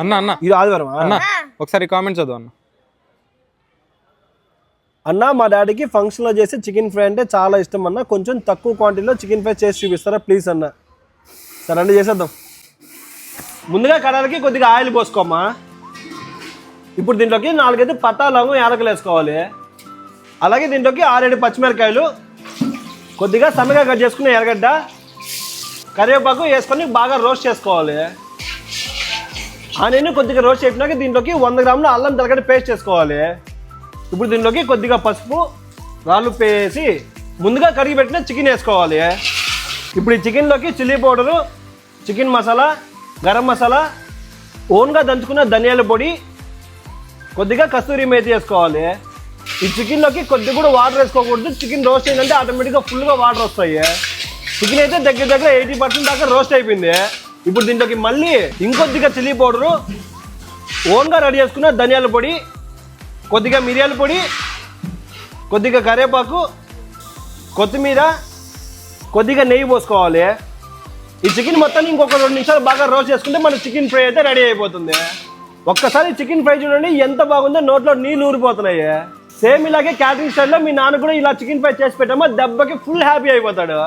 అన్న అన్న. ఇది ఆదివారం అన్న ఒకసారి కామెంట్ చదువు అన్న. అన్న మా డాడీకి ఫంక్షన్లో చేసే చికెన్ ఫ్రై అంటే చాలా ఇష్టం అన్న. కొంచెం తక్కువ క్వాంటిటీలో చికెన్ ఫ్రై చేసి చూపిస్తారా? ప్లీజ్ అన్న. సరే అండి చేసేద్దాం. ముందుగా కడాలకి కొద్దిగా ఆయిల్ పోసుకోమ్మా. ఇప్పుడు దీంట్లోకి నాలుగైదు పట్టా లవంగం యాలకలు వేసుకోవాలి. అలాగే దీంట్లోకి ఆరేడు పచ్చిమిరకాయలు కొద్దిగా సన్నగా కట్ చేసుకున్న ఎర్రగడ్డ కరివేపాకు వేసుకొని బాగా రోస్ట్ చేసుకోవాలి. ఆనియన్ కొద్దిగా రోస్ట్ చేసినాక దీంట్లోకి వంద గ్రాముల అల్లం తెల్లగడ్డ పేస్ట్ చేసుకోవాలి. ఇప్పుడు దీంట్లోకి కొద్దిగా పసుపు రాళ్ళు వేసి ముందుగా కడిగి పెట్టిన చికెన్ వేసుకోవాలి. ఇప్పుడు ఈ చికెన్లోకి chilli powder chicken masala garam masala ఓన్గా దంచుకున్న ధనియాల పొడి కొద్దిగా కస్తూరి మేతి వేసుకోవాలి. ఈ చికెన్లోకి కొద్దిగా కూడా వాటర్ వేసుకోకూడదు. చికెన్ రోస్ట్ అయిందంటే ఆటోమేటిక్గా ఫుల్గా వాటర్ వస్తాయి. చికెన్ అయితే దగ్గర దగ్గర ఎయిటీ పర్సెంట్ దాకా రోస్ట్ అయిపోయింది. ఇప్పుడు దీంట్లోకి మళ్ళీ ఇంకొద్దిగా చిల్లీ పౌడరు ఓన్గా రెడీ చేసుకున్న ధనియాల పొడి కొద్దిగా మిరియాల పొడి కొద్దిగా కరివేపాకు కొత్తిమీర కొద్దిగా నెయ్యి పోసుకోవాలి. ఈ చికెన్ మొత్తాన్ని ఇంకొక రెండు నిమిషాలు బాగా రోస్ట్ చేసుకుంటే మన చికెన్ ఫ్రై అయితే రెడీ అయిపోతుంది. ఒక్కసారి చికెన్ ఫ్రై చూడండి ఎంత బాగుందో నోట్లో నీళ్ళు ఊరిపోతున్నాయి. సేమ్ ఇలాగే క్యాటరింగ్ స్టైల్లో మీ నాన్న కూడా ఇలా చికెన్ ఫ్రై చేసి పెట్టామో దెబ్బకి ఫుల్ హ్యాపీ అయిపోతాడు.